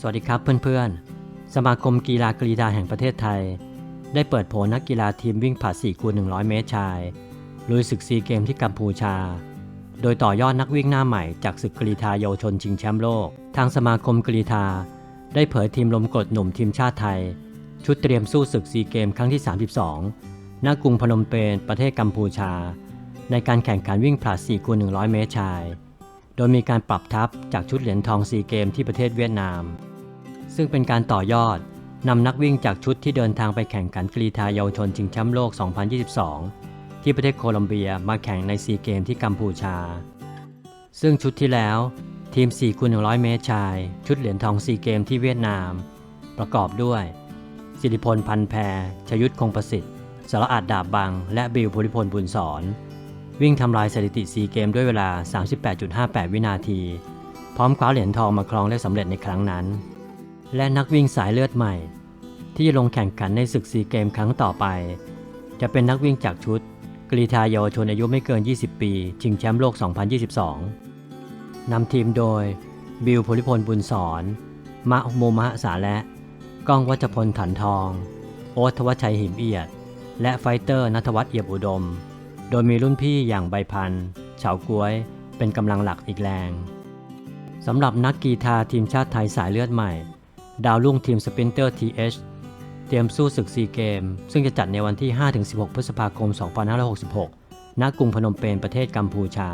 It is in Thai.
สวัสดีครับเพื่อนๆ สมาคมกีฬากรีฑาแห่งประเทศไทย ได้เปิดโผนักกีฬาทีมวิ่งผลัด4คูณ100 เมตรชายลุยศึกซีเกมที่กัมพูชา โดยต่อยอดนักวิ่งหน้าใหม่จากศึกกรีฑาเยาวชนชิงแชมป์โลก ทางสมาคมกรีฑาได้เผยทีมลมกดหนุ่มทีมชาติไทย ชุดเตรียมสู้ศึกซีเกมครั้งที่ 32 ณ กรุงพนมเปญประเทศกัมพูชา ในการแข่งขันวิ่งผลัด4คูณ100 เมตรชาย โดยมีการปรับทัพจากชุดเหรียญทองซีเกมที่ประเทศเวียดนาม ซึ่งเป็นการต่อยอดนำนักวิ่งจากชุดที่เดินทางไปแข่งขันกรีฑาเยาวชนชิงแชมป์โลก 2022 ที่ประเทศโคลอมเบียมาแข่งในซีเกมที่กัมพูชา ซึ่งชุดที่แล้วทีม4คูณ100 เมตรชาย ชุดเหรียญทองซีเกมที่เวียดนาม ประกอบด้วย สิริพลพันแพรชยุทธคงประสิทธิ์สารอาดดาบบัง และบิวภูริพลบุญสอน วิ่งทำลายสถิติซีเกมด้วยเวลา 38.58 วินาที พร้อมคว้าเหรียญทองมาครองได้สำเร็จในครั้งนั้น และนักวิ่งสายเลือดใหม่ ที่จะลงแข่งขันในศึกซีเกมครั้งต่อไป จะเป็นนักวิ่งจากชุดกรีฑาเยาวชนอายุไม่เกิน 20 ปี ชิงแชมป์โลก 2022 นำทีมโดย บิวภูริพลบุญสอนมะโมมะสาและก้องวัชพลถันทอง โอ๊ตทวัชชัยหิมเอียด และไฟเตอร์นัทวัฒน์เอียบอุดม โดยมีรุ่นพี่อย่างใบพันธ์เฉาก้วย เป็นกำลังหลักอีกแรงสำหรับนักกีฬาทีมชาติไทยสายเลือดใหม่ ดาวรุ่งทีมสปินเตอร์ TH เตรียมสู้ศึกซีเกม ซึ่งจะจัดในวันที่ 5-16 พฤษภาคม 2566 ณ กรุงพนมเปญประเทศกัมพูชา